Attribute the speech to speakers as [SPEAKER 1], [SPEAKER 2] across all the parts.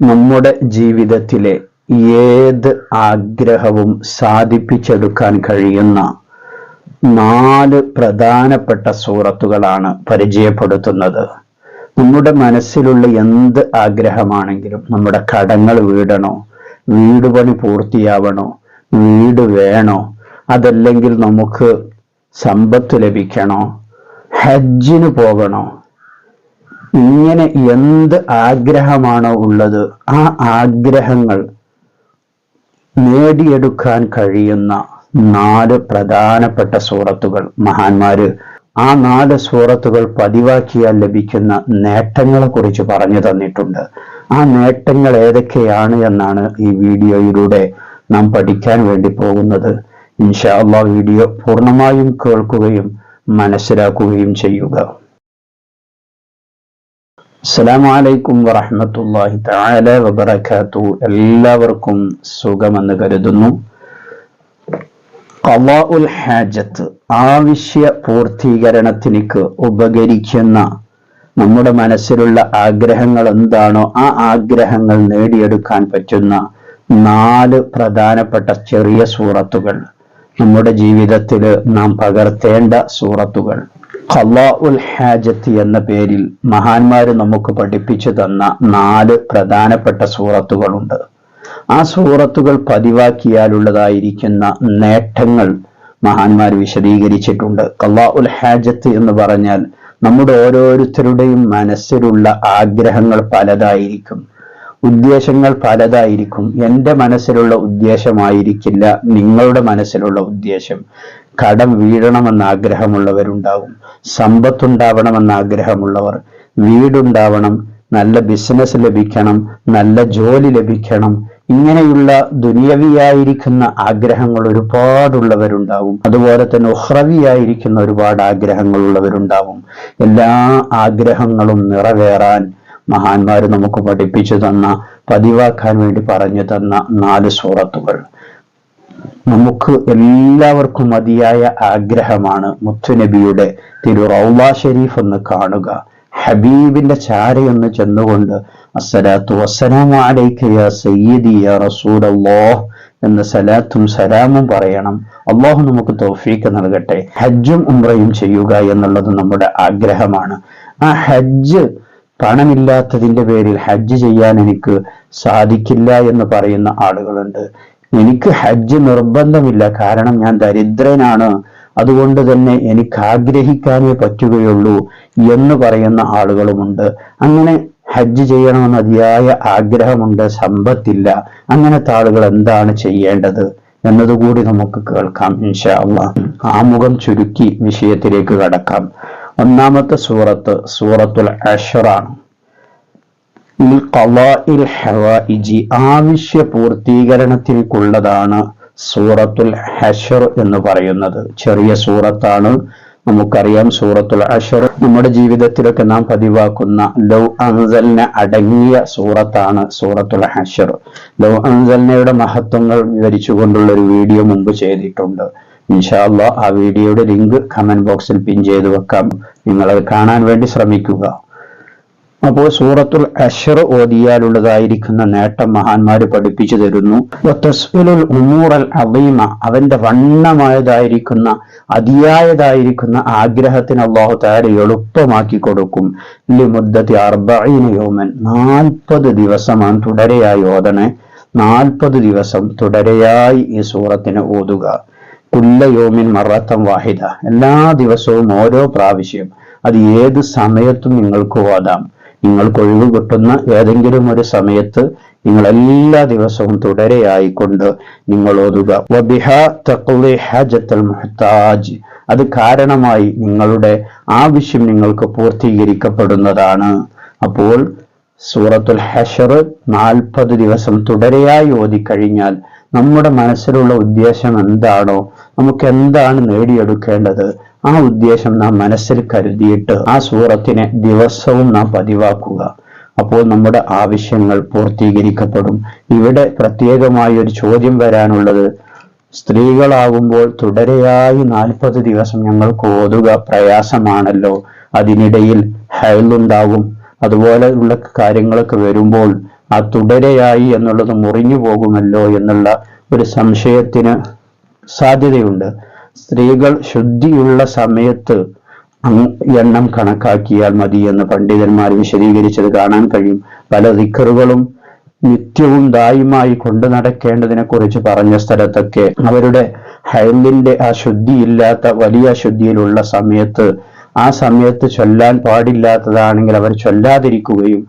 [SPEAKER 1] നമ്മുടെ ജീവിതത്തിലെ ഏത് ആഗ്രഹവും സാധിപ്പിച്ചെടുക്കാൻ കഴിയുന്ന നാല് പ്രധാനപ്പെട്ട സൂറത്തുകളാണ് പരിചയപ്പെടുത്തുന്നത്. നമ്മുടെ മനസ്സിലുള്ള എന്ത് ആഗ്രഹമാണെങ്കിലും നമ്മുടെ കടങ്ങൾ വീടണോ വീട് പണി പൂർത്തിയാവണോ വീട് വേണോ അതല്ലെങ്കിൽ നമുക്ക് സമ്പത്ത് ലഭിക്കണോ ഹജ്ജിന് പോകണോ ഇങ്ങനെ എന്ത് ആഗ്രഹമാണോ ഉള്ളത് ആ ആഗ്രഹങ്ങൾ നേടിയെടുക്കാൻ കഴിയുന്ന നാല് പ്രധാനപ്പെട്ട സൂറത്തുകൾ. മഹാന്മാര് ആ നാല് സൂറത്തുകൾ പതിവാക്കിയാൽ ലഭിക്കുന്ന നേട്ടങ്ങളെ കുറിച്ച് പറഞ്ഞു തന്നിട്ടുണ്ട്. ആ നേട്ടങ്ങൾ ഏതൊക്കെയാണ് എന്നാണ് ഈ വീഡിയോയിലൂടെ നാം പഠിക്കാൻ വേണ്ടി പോകുന്നത്. ഇൻഷാ അള്ളാഹ് വീഡിയോ പൂർണമായും കേൾക്കുകയും മനസ്സിലാക്കുകയും ചെയ്യുക. അസ്സലാമു അലൈക്കും വറഹമത്തല്ലാഹി തആല വബറകാതു എല്ലാവർക്കും സുഖമെന്ന് കരുതുന്നു. ഖളാഉൽ ഹാജത്ത് ആവശ്യ പൂർത്തീകരണത്തിനേക്ക് ഉപകരിക്കുന്ന നമ്മുടെ മനസ്സിലുള്ള ആഗ്രഹങ്ങൾ എന്താണോ ആ ആഗ്രഹങ്ങൾ നേടിയെടുക്കാൻ പറ്റുന്ന നാല് പ്രധാനപ്പെട്ട ചെറിയ സൂറത്തുകൾ നമ്മുടെ ജീവിതത്തിൽ നാം പകർത്തേണ്ട സൂറത്തുകൾ. ഖലാഉൽ ഹാജത്ത് എന്ന പേരിൽ മഹാന്മാര് നമുക്ക് പഠിപ്പിച്ചു തന്ന നാല് പ്രധാനപ്പെട്ട സൂറത്തുകളുണ്ട്. ആ സൂറത്തുകൾ പതിവാക്കിയാലുള്ളതായിരിക്കുന്ന നേട്ടങ്ങൾ മഹാന്മാർ വിശദീകരിച്ചിട്ടുണ്ട്. ഖലാഉൽ ഹാജത്ത് എന്ന് പറഞ്ഞാൽ നമ്മുടെ ഓരോരുത്തരുടെയും മനസ്സിലുള്ള ആഗ്രഹങ്ങൾ പലതായിരിക്കും. ഉദ്ദേശങ്ങൾ പലതായിരിക്കും. എന്റെ മനസ്സിലുള്ള ഉദ്ദേശമായിരിക്കില്ല നിങ്ങളുടെ മനസ്സിലുള്ള ഉദ്ദേശം. കടം വീഴണമെന്ന് ആഗ്രഹമുള്ളവരുണ്ടാവും സമ്പത്തുണ്ടാവണമെന്ന് ആഗ്രഹമുള്ളവർ വീടുണ്ടാവണം നല്ല ബിസിനസ് ലഭിക്കണം നല്ല ജോലി ലഭിക്കണം. ഇങ്ങനെയുള്ള ദുനിയവിയായിരിക്കുന്ന ആഗ്രഹങ്ങൾ ഒരുപാടുള്ളവരുണ്ടാവും. അതുപോലെ തന്നെ ഉഹ്രവിയായിരിക്കുന്ന ഒരുപാട് ആഗ്രഹങ്ങളുള്ളവരുണ്ടാവും. എല്ലാ ആഗ്രഹങ്ങളും നിറവേറാൻ മഹാന്മാർ നമുക്ക് പഠിപ്പിച്ചു തന്ന പതിവാക്കാൻ വേണ്ടി പറഞ്ഞു തന്ന നാല് സൂറത്തുകൾ. നമുക്ക് എല്ലാവർക്കും മതിയായ ആഗ്രഹമാണ് മുത്തുനബിയുടെ തിരു റൗള ഷെരീഫ് ഒന്ന് കാണുക. ഹബീബിന്റെ ചാരയൊന്ന് ചെന്നുകൊണ്ട് അസ്സലാത്തു വസ്സലാമു അലൈക യാ സയ്യിദി യാ റസൂലല്ലാഹ് എന്ന സലാത്തും സലാമും പറയണം. അള്ളാഹു നമുക്ക് തൗഫീക്ക് നൽകട്ടെ. ഹജ്ജും ഉംറയും ചെയ്യുക എന്നുള്ളത് നമ്മുടെ ആഗ്രഹമാണ്. ആ ഹജ്ജ് പണമില്ലാത്തതിന്റെ പേരിൽ ഹജ്ജ് ചെയ്യാൻ എനിക്ക് സാധിക്കില്ല എന്ന് പറയുന്ന ആളുകളുണ്ട്. എനിക്ക് ഹജ്ജ് നിർബന്ധമില്ല. കാരണം ഞാൻ ദരിദ്രനാണ്. അതുകൊണ്ട് തന്നെ എനിക്ക് ആഗ്രഹിക്കാനേ പറ്റുകയുള്ളൂ എന്ന് പറയുന്ന ആളുകളുമുണ്ട്. അങ്ങനെ ഹജ്ജ് ചെയ്യണമെന്ന് അതിയായ ആഗ്രഹമുണ്ട്. സമ്പത്തില്ല. അങ്ങനത്തെ ആളുകൾ എന്താണ് ചെയ്യേണ്ടത് എന്നതുകൂടി നമുക്ക് കേൾക്കാം ഇൻഷാ ആമുഖം ചുരുക്കി വിഷയത്തിലേക്ക് കടക്കാം. ഒന്നാമത്തെ സൂറത്ത് സൂറത്തുൽ അഷറാണ്. ആവശ്യ പൂർത്തീകരണത്തിൽക്കുള്ളതാണ് സൂറത്തുൽ ഹഷർ എന്ന് പറയുന്നത്. ചെറിയ സൂറത്താണ്. നമുക്കറിയാം സൂറത്തുൽ അഷർ നമ്മുടെ ജീവിതത്തിലൊക്കെ നാം പതിവാക്കുന്ന ലൗ അൻസലിന് അടങ്ങിയ സൂറത്താണ് സൂറത്തുൽ ഹഷർ. ലൗ അൻസലിനയുടെ മഹത്വങ്ങൾ വിവരിച്ചുകൊണ്ടുള്ള ഒരു വീഡിയോ മുമ്പ് ചെയ്തിട്ടുണ്ട്. ഇൻഷാല്ല ആ വീഡിയോയുടെ ലിങ്ക് കമന്റ് ബോക്സിൽ പിൻ ചെയ്ത് വെക്കാം. നിങ്ങൾ അത് കാണാൻ വേണ്ടി ശ്രമിക്കുക. അപ്പോൾ സൂറത്തുൽ അഷർ ഓതിയാലുള്ളതായിരിക്കുന്ന നേട്ടം മഹാന്മാര് പഠിപ്പിച്ചു തരുന്നു. ഉമൂറൽ അലീമ അവന്റെ വണ്ണമായതായിരിക്കുന്ന അതിയായതായിരിക്കുന്ന ആഗ്രഹത്തിന് അള്ളാഹു താര എളുപ്പമാക്കി കൊടുക്കും. മുദ്ദത്തി അർബീന യോമൻ നാൽപ്പത് ദിവസമാണ് തുടരെയായി ഓതണേ. നാൽപ്പത് ദിവസം തുടരെയായി ഈ സൂറത്തിന് ഓതുക. കുല്ല കുല്ലയോമിൻ മറത്തം വാഹിദ എല്ലാ ദിവസവും ഓരോ പ്രാവശ്യം അത് ഏത് സമയത്തും നിങ്ങൾക്ക് ഓതാം. നിങ്ങൾക്ക് ഒഴിവ് കിട്ടുന്ന ഏതെങ്കിലും ഒരു സമയത്ത് നിങ്ങൾ എല്ലാ ദിവസവും തുടരെയായിക്കൊണ്ട് നിങ്ങൾ ഓതുക. മുഹ്താജ്. അത് കാരണമായി നിങ്ങളുടെ ആവശ്യം നിങ്ങൾക്ക് പൂർത്തീകരിക്കപ്പെടുന്നതാണ്. അപ്പോൾ സൂറത്തുൽ ഹഷർ നാൽപ്പത് ദിവസം തുടരെയായി ഓതിക്കഴിഞ്ഞാൽ നമ്മുടെ മനസ്സിലുള്ള ഉദ്ദേശം എന്താണോ നമുക്ക് എന്താണ് നേടിയെടുക്കേണ്ടത് ആ ഉദ്ദേശം നാം മനസ്സിൽ കരുതിയിട്ട് ആ സൂറത്തിനെ ദിവസവും നാം പതിവാക്കുക. അപ്പോൾ നമ്മുടെ ആവശ്യങ്ങൾ പൂർത്തീകരിക്കപ്പെടും. ഇവിടെ പ്രത്യേകമായി ഒരു ചോദ്യം വരാനുള്ളത് സ്ത്രീകളാകുമ്പോൾ തുടരെയായി നാൽപ്പത് ദിവസം ഞങ്ങൾ ഓതുക പ്രയാസമാണല്ലോ. അതിനിടയിൽ ഹൈലുണ്ടാകും അതുപോലെയുള്ള കാര്യങ്ങളൊക്കെ വരുമ്പോൾ ആ തുടരെയായി എന്നുള്ളത് മുറിഞ്ഞു പോകുമല്ലോ എന്നുള്ള ഒരു സംശയത്തിന് സാധ്യതയുണ്ട്. സ്ത്രീകൾ ശുദ്ധിയുള്ള സമയത്ത് എണ്ണം കണക്കാക്കിയാൽ മതി എന്ന് പണ്ഡിതന്മാർ വിശദീകരിച്ചത് കാണാൻ കഴിയും. പല ദിക്കറുകളും നിത്യവും ദായുമായി കൊണ്ടു നടക്കേണ്ടതിനെ കുറിച്ച് പറഞ്ഞ സ്ഥലത്തൊക്കെ അവരുടെ ഹൈലിന്റെ ആ ശുദ്ധിയില്ലാത്ത വലിയ ശുദ്ധിയിലുള്ള സമയത്ത് ആ സമയത്ത് ചൊല്ലാൻ പാടില്ലാത്തതാണെങ്കിൽ അവർ ചൊല്ലാതിരിക്കുകയും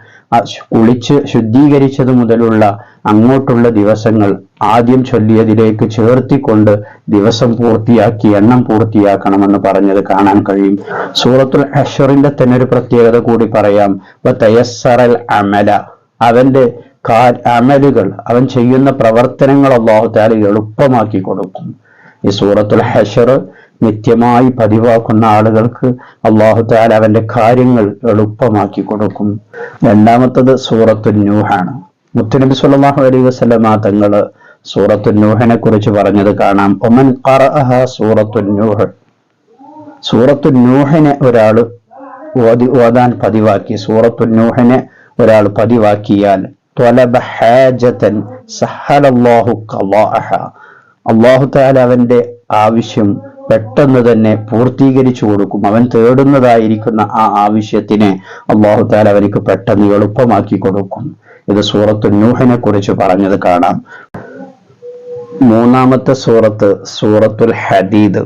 [SPEAKER 1] കുളിച്ച് ശുദ്ധീകരിച്ചത് മുതലുള്ള അങ്ങോട്ടുള്ള ദിവസങ്ങൾ ആദ്യം ചൊല്ലിയതിലേക്ക് ചേർത്തിക്കൊണ്ട് ദിവസം പൂർത്തിയാക്കി എണ്ണം പൂർത്തിയാക്കണമെന്ന് പറഞ്ഞത് കാണാൻ കഴിയും. സൂറത്തുൽ അഷറിന്റെ തന്നെ ഒരു പ്രത്യേകത കൂടി പറയാം. തയസ്സറൽ അമല. അവന്റെ അമലുകൾ അവൻ ചെയ്യുന്ന പ്രവർത്തനങ്ങൾ അള്ളാഹു താല എളുപ്പമാക്കി കൊടുക്കും. ഈ സൂറത്തുൽ ഹഷർ നിത്യമായി പതിവാക്കുന്ന ആളുകൾക്ക് അള്ളാഹു താല അവന്റെ കാര്യങ്ങൾ എളുപ്പമാക്കി കൊടുക്കും. രണ്ടാമത്തത് സൂറത്തു നൂഹാണ്. മുത്തുനബി സുല്ലാഹു അലൈ വസ്ലമ തങ്ങൾ സൂറത്തു നൂഹിനെ കുറിച്ച് പറഞ്ഞത് കാണാം. ഒമൻ സൂറത്തു നൂഹ്. സൂറത്തു നൂഹിനെ ഒരാൾ ഓതി ഓതാൻ പതിവാക്കി. സൂറത്തു നൂഹിനെ ഒരാൾ പതിവാക്കിയാൽ അള്ളാഹു താല അവന്റെ ആവശ്യം പെട്ടെന്ന് തന്നെ പൂർത്തീകരിച്ചു കൊടുക്കും. അവൻ തേടുന്നതായിരിക്കുന്ന ആ ആവശ്യത്തിനെ അള്ളാഹു താല അവനിക്ക് പെട്ടെന്ന് എളുപ്പമാക്കി കൊടുക്കും. ഇത് സൂറത്തു നൂഹിനെ കുറിച്ച് പറഞ്ഞത് കാണാം. മൂന്നാമത്തെ സൂറത്ത് സൂറത്തുൽ ഹദീദ്.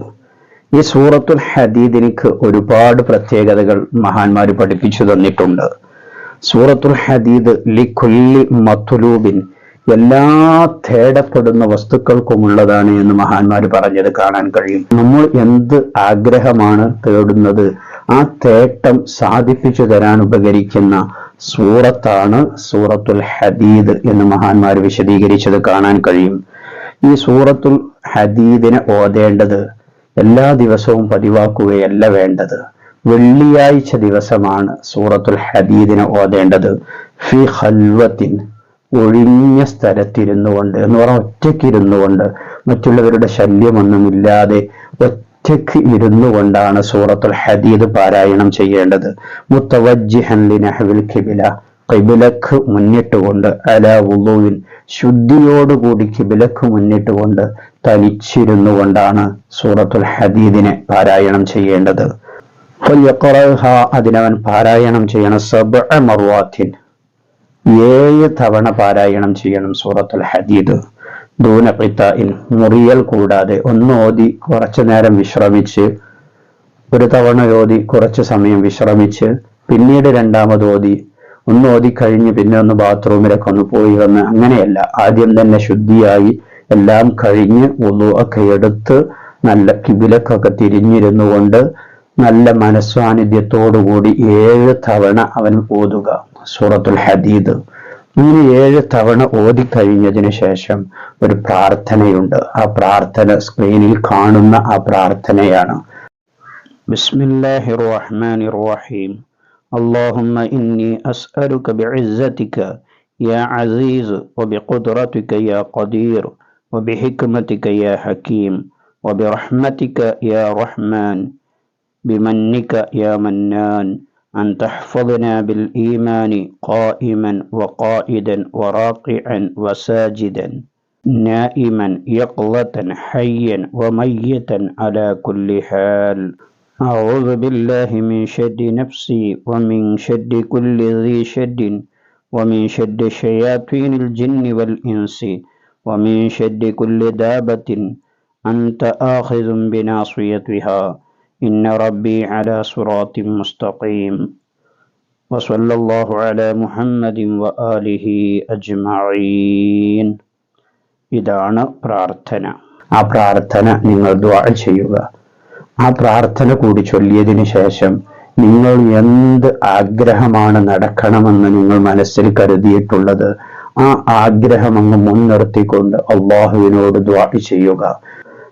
[SPEAKER 1] ഈ സൂറത്തുൽ ഹദീദിനിക്ക് ഒരുപാട് പ്രത്യേകതകൾ മഹാന്മാർ പഠിപ്പിച്ചു തന്നിട്ടുണ്ട്. സൂറത്തുൽ ഹദീദ് ലിഖുല്ലി മത്തുലൂബിൻ എല്ലാ തേടപ്പെടുന്ന വസ്തുക്കൾക്കുമുള്ളതാണ് എന്ന് മഹാന്മാർ പറഞ്ഞത് കാണാൻ കഴിയും. നമ്മൾ എന്ത് ആഗ്രഹമാണ് തേടുന്നത്? ആ തേട്ടം സാധിപ്പിച്ചു തരാൻ ഉപകരിക്കുന്ന സൂറത്താണ് സൂറത്തുൽ ഹദീദ് എന്ന് മഹാന്മാർ വിശദീകരിച്ചത് കാണാൻ കഴിയും. ഈ സൂറത്തുൽ ഹദീദിനെ ഓതേണ്ടത് എല്ലാ ദിവസവും പതിവാക്കുകയല്ല വേണ്ടത്. വെള്ളിയാഴ്ച ദിവസമാണ് സൂറത്തുൽ ഹദീദിനെ ഓതേണ്ടത്. ഫി ഹൽവത്തിൻ ഒഴിഞ്ഞ സ്ഥലത്തിരുന്നു കൊണ്ട് എന്ന് പറഞ്ഞാൽ ഒറ്റയ്ക്ക് ഇരുന്നു കൊണ്ട് മറ്റുള്ളവരുടെ ശല്യമൊന്നുമില്ലാതെ ഒറ്റയ്ക്ക് ഇരുന്നു കൊണ്ടാണ് സൂറത്തുൽ ഹദീദ് പാരായണം ചെയ്യേണ്ടത്. മുത്തവജ്ജിഹൻ ലിനഹവിൽ കിബില കിബിലക്ക് മുന്നിട്ടുകൊണ്ട് അല ഉള്ളുവിൻ ശുദ്ധിയോടുകൂടി കിബിലക്ക് മുന്നിട്ടുകൊണ്ട് തനിച്ചിരുന്നു കൊണ്ടാണ് സൂറത്തുൽ ഹദീദിനെ പാരായണം ചെയ്യേണ്ടത്. അതിനവൻ പാരായണം ചെയ്യണം. സബ് മറുവാത്തിൻ ഏഴ് തവണ പാരായണം ചെയ്യണം സൂറത്തുൽ ഹദീദ്. ദൂനപിത്തയിൻ മുറിയൽ കൂടാതെ ഒന്ന് ഓതി കുറച്ചു നേരം വിശ്രമിച്ച് ഒരു തവണ ഓതി കുറച്ചു സമയം വിശ്രമിച്ച് പിന്നീട് രണ്ടാമത് ഓതി ഒന്ന് ഓതി കഴിഞ്ഞ് പിന്നെ ഒന്ന് ബാത്റൂമിലൊക്കെ ഒന്ന് പോയി വന്ന് അങ്ങനെയല്ല. ആദ്യം തന്നെ ശുദ്ധിയായി എല്ലാം കഴിഞ്ഞ് ഒന്നു ഒക്കെ എടുത്ത് നല്ല കിബിലക്കൊക്കെ തിരിഞ്ഞിരുന്നു കൊണ്ട് നല്ല മനസ്സാന്നിധ്യത്തോടുകൂടി ഏഴ് തവണ അവൻ ഓതുക. സൂറത്തുൽ ഹദീദ് ഇങ്ങനെ ഏഴ് തവണ ഓതിക്കഴിഞ്ഞതിന് ശേഷം ഒരു പ്രാർത്ഥനയുണ്ട് ആ പ്രാർത്ഥന സ്ക്രീനിൽ കാണുന്ന ആ പ്രാർത്ഥനയാണ് ബിസ്മില്ലാഹിർ റഹ്മാനിർ റഹീം اللهم إني أسألك بعزتك يا عزيز وبقدرتك يا قدير وبحكمتك يا حكيم وبرحمتك يا رحمن بمنك يا منان أن تحفظنا بالإيمان قائما وقائدا وراقعا وساجدا نائما يقظة حيا وميتا على كل حال. أعوذ بالله من شد نفسي ومن شد كل ذي شد ومن شد شياطين الجن والإنس ومن شد كل دابة أنت آخذ بناصيتها. إن ربي على صراط مستقيم وصلى الله على محمد وآله أجمعين ഇതാണ് പ്രാർത്ഥന ആ പ്രാർത്ഥന നിങ്ങൾ ദ്വാ ചെയ്യുക ആ പ്രാർത്ഥന കൂടി ചൊല്ലിയതിനു ശേഷം നിങ്ങൾ എന്ത് ആഗ്രഹമാണ് നടക്കണമെന്ന് നിങ്ങൾ മനസ്സിൽ കരുതിയിട്ടുള്ളത് ആ ആഗ്രഹം അങ്ങ് മുൻനിർത്തിക്കൊണ്ട് അള്ളാഹുവിനോട് ദ്വാ ചെയ്യുക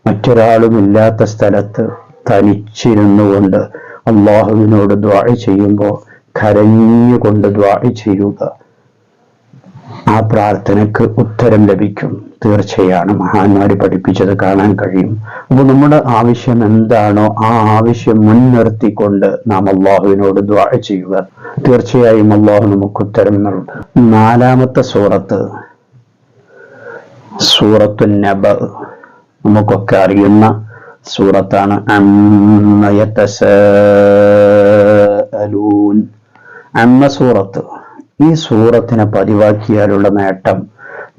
[SPEAKER 1] മറ്റൊരാളുമില്ലാത്ത സ്ഥലത്ത് തനിച്ചിരുന്നുകൊണ്ട് അള്ളാഹുവിനോട് ദ്വാഴ ചെയ്യുമ്പോൾ കരഞ്ഞുകൊണ്ട് ദ്വാഴ ചെയ്യുക. ആ പ്രാർത്ഥനക്ക് ഉത്തരം ലഭിക്കും. തീർച്ചയാണ് മഹാന്മാര് പഠിപ്പിച്ചത് കാണാൻ കഴിയും. അപ്പൊ നമ്മുടെ ആവശ്യം എന്താണോ ആ ആവശ്യം മുൻനിർത്തിക്കൊണ്ട് നാം അള്ളാഹുവിനോട് ദ്വാഴ ചെയ്യുക. തീർച്ചയായും അള്ളാഹു നമുക്ക് ഉത്തരം നൽകും. നാലാമത്തെ സൂറത്ത് സൂറത്തു നബ. നമുക്കൊക്കെ അറിയുന്ന സൂറത്താണ്. അമ്മ സൂറത്ത്. ഈ സൂറത്തിനെ പതിവാക്കിയാലുള്ള നേട്ടം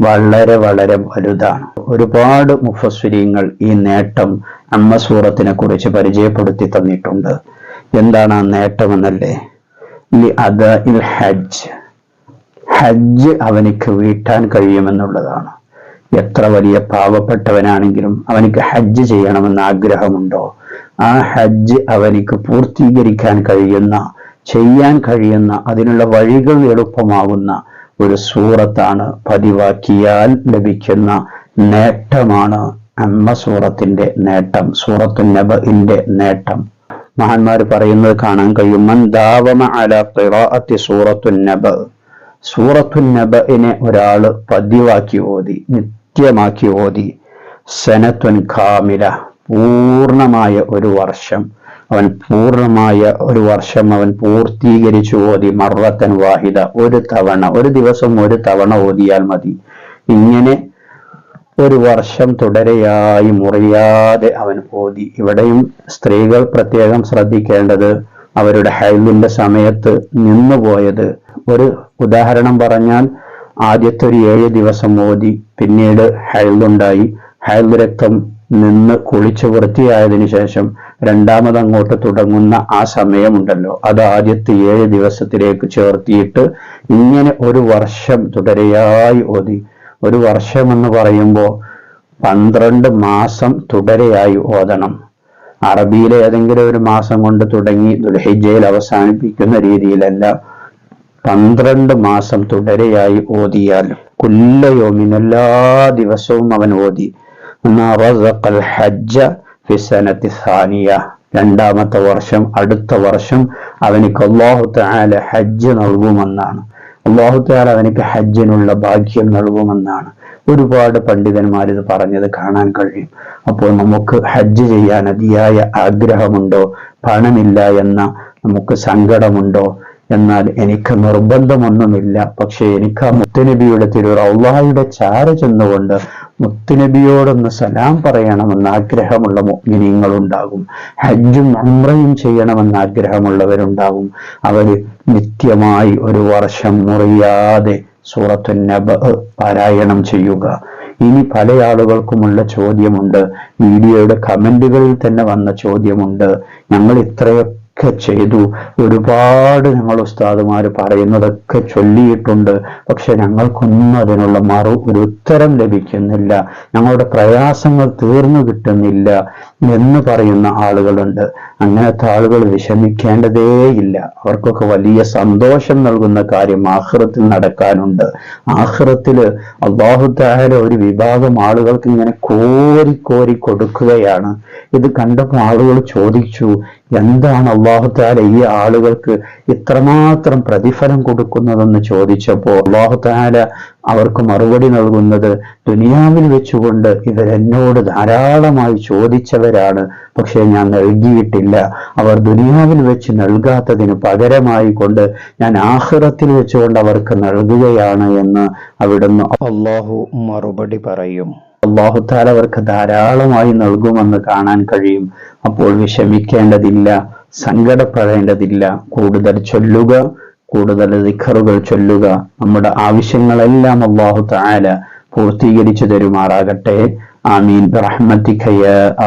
[SPEAKER 1] വളരെ വളരെ വലുതാണ്. ഒരുപാട് മുഫസ്വരീങ്ങൾ ഈ നേട്ടം അമ്മ സൂറത്തിനെ കുറിച്ച് പരിചയപ്പെടുത്തി തന്നിട്ടുണ്ട്. എന്താണ് ആ നേട്ടമെന്നല്ലേ? ഹജ്ജ്. ഹജ്ജ് അവനിക്ക് വീട്ടാൻ കഴിയുമെന്നുള്ളതാണ്. എത്ര വലിയ പാവപ്പെട്ടവനാണെങ്കിലും അവനിക്ക് ഹജ്ജ് ചെയ്യണമെന്ന് ആഗ്രഹമുണ്ടോ? ആ ഹജ്ജ് അവനിക്ക് പൂർത്തീകരിക്കാൻ കഴിയുന്ന ചെയ്യാൻ കഴിയുന്ന അതിനുള്ള വഴികൾ എളുപ്പമാകുന്ന ഒരു സൂറത്താണ് പതിവാക്കിയാൽ ലഭിക്കുന്ന നേട്ടമാണ് അമ്മ സൂറത്തിന്റെ നേട്ടം സൂറത്തു നബിന്റെ നേട്ടം. മഹാന്മാർ പറയുന്നത് കാണാൻ കഴിയും ദാവമ അല ഖിറാഅത്തി സൂറത്തു നബ. സൂറത്തു നബിനെ ഒരാൾ പതിവാക്കി ഓതി നിത്യമാക്കി ഓതി. സനത്വൻ ഖാമില പൂർണമായ ഒരു വർഷം. അവൻ പൂർണമായ ഒരു വർഷം അവൻ പൂർത്തീകരിച്ചു ഓതി. മറത്തൻ വാഹിദ ഒരു തവണ ഒരു ദിവസം ഒരു തവണ ഓതിയാൽ മതി. ഇങ്ങനെ ഒരു വർഷം തുടരെയായി മുറിയാതെ അവൻ ഓതി. ഇവിടെയും സ്ത്രീകൾ പ്രത്യേകം ശ്രദ്ധിക്കേണ്ടത് അവരുടെ ഹൈവിന്റെ സമയത്ത് നിന്നുപോയത്. ഒരു ഉദാഹരണം പറഞ്ഞാൽ ആദ്യത്തെ ഒരു ഏഴ് ദിവസം ഓതി പിന്നീട് ഹൈലുണ്ടായി. ഹൈൽ രക്തം നിന്ന് കുളിച്ച് വൃത്തിയായതിനു ശേഷം രണ്ടാമത് അങ്ങോട്ട് തുടങ്ങുന്ന ആ സമയമുണ്ടല്ലോ. അത് ആദ്യത്തെ ഏഴ് ദിവസത്തിലേക്ക് ചേർത്തിയിട്ട് ഇങ്ങനെ ഒരു വർഷം തുടരെയായി ഓതി ഒരു വർഷം എന്ന് പറയുമ്പോൾ പന്ത്രണ്ട് മാസം തുടരെയായി ഓതണം. അറബിയിലെ ഏതെങ്കിലും ഒരു മാസം കൊണ്ട് തുടങ്ങി ദുൽഹിജയിൽ അവസാനിപ്പിക്കുന്ന രീതിയിലല്ല പന്ത്രണ്ട് മാസം തുടരെയായി ഓതിയാൽ കുല്ലയോമിൻ എല്ലാ ദിവസവും അവൻ ഓതി. ഹജ്ജ ഫിസനത്തി സാനിയ. രണ്ടാമത്തെ വർഷം അടുത്ത വർഷം അവനിക്ക് അള്ളാഹു താല ഹജ്ജ് നൽകുമെന്നാണ്. അള്ളാഹു താല അവനിക്ക് ഹജ്ജിനുള്ള ഭാഗ്യം നൽകുമെന്നാണ്. ഒരുപാട് പണ്ഡിതന്മാർ ഇത് പറഞ്ഞത് കാണാൻ കഴിയും. അപ്പോൾ നമുക്ക് ഹജ്ജ് ചെയ്യാൻ അതിയായ ആഗ്രഹമുണ്ടോ? പണമില്ല എന്ന നമുക്ക് സങ്കടമുണ്ടോ? എന്നാൽ എനിക്ക് നിർബന്ധമൊന്നുമില്ല. പക്ഷെ എനിക്ക് ആ മുത്തുനബിയുടെ തിരൂർ അള്ളാഹയുടെ ചാര ചെന്നുകൊണ്ട് മുത്തുനബിയോടൊന്ന് സലാം പറയണമെന്ന് ആഗ്രഹമുള്ള ഉണ്ടാകും ഹജ്ജും അമ്രയും ചെയ്യണമെന്ന് ആഗ്രഹമുള്ളവരുണ്ടാകും. അവർ നിത്യമായി ഒരു വർഷം മുറിയാതെ സൂറത്തു നബ പാരായണം ചെയ്യുക. ഇനി പല ആളുകൾക്കുമുള്ള ചോദ്യമുണ്ട്. വീഡിയോയുടെ കമന്റുകളിൽ തന്നെ വന്ന ചോദ്യമുണ്ട്. ഞങ്ങൾ ഇത്രയൊക്കെ ഒക്കെ ചെയ്തു. ഒരുപാട് ഞങ്ങൾ ഉസ്താദുമാർ പറയുന്നതൊക്കെ ചൊല്ലിയിട്ടുണ്ട്. പക്ഷെ ഞങ്ങൾക്കൊന്നും അതിനുള്ള മറു ഒരു ഉത്തരം ലഭിക്കുന്നില്ല. ഞങ്ങളുടെ പ്രയാസങ്ങൾ തീർന്നു കിട്ടുന്നില്ല എന്ന് പറയുന്ന ആളുകളുണ്ട്. അങ്ങനത്തെ ആളുകൾ വിഷമിക്കേണ്ടതേയില്ല അവർക്കൊക്കെ വലിയ സന്തോഷം നൽകുന്ന കാര്യം ആഹ്റത്തിൽ നടക്കാനുണ്ട്. ആഹ്റത്തിൽ അള്ളാഹുദാഹര ഒരു വിഭാഗം ആളുകൾക്ക് ഇങ്ങനെ കോരി കോരി കൊടുക്കുകയാണ്. ഇത് കണ്ടപ്പോൾ ആളുകൾ ചോദിച്ചു എന്താണ് അള്ളാഹുദാല ഈ ആളുകൾക്ക് ഇത്രമാത്രം പ്രതിഫലം കൊടുക്കുന്നതെന്ന് ചോദിച്ചപ്പോൾ അള്ളാഹുദാല അവർക്ക് മറുപടി നൽകുന്നത് ദുനിയാവിൽ വെച്ചുകൊണ്ട് ഇവരെന്നോട് ധാരാളമായി ചോദിച്ചവരാണ്. പക്ഷേ ഞാൻ നൽകിയിട്ടില്ല. അവർ ദുനിയാവിൽ വെച്ച് നൽകാത്തതിന് പകരമായി കൊണ്ട് ഞാൻ ആഹ്റത്തിൽ വെച്ചുകൊണ്ട് അവർക്ക് നൽകുകയാണ് എന്ന് അവിടുന്ന് അള്ളാഹു മറുപടി പറയും. അള്ളാഹുത്താൽ അവർക്ക് ധാരാളമായി നൽകുമെന്ന് കാണാൻ കഴിയും. അപ്പോൾ വിഷമിക്കേണ്ടതില്ല സങ്കടപ്പെടേണ്ടതില്ല. കൂടുതൽ ചൊല്ലുക കൂടുതൽ ദിഖറുകൾ ചൊല്ലുക. നമ്മുടെ ആവശ്യങ്ങളെല്ലാം അള്ളാഹു താല പൂർത്തീകരിച്ചു തരുമാറാകട്ടെ. ആമീൻ. റഹ്മത്തിഖയ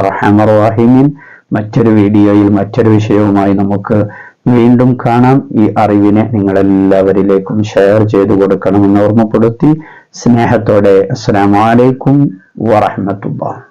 [SPEAKER 1] റഹമറാഹിമീൻ മറ്റൊരു വീഡിയോയിൽ മറ്റൊരു വിഷയവുമായി നമുക്ക് വീണ്ടും കാണാം. ഈ അറിവിനെ നിങ്ങളെല്ലാവരിലേക്കും ഷെയർ ചെയ്തു കൊടുക്കണമെന്ന് ഓർമ്മപ്പെടുത്തി. സ്നേഹത്തോടെ അസ്സാം വലൈക്കും വറഹമത്തുള്ള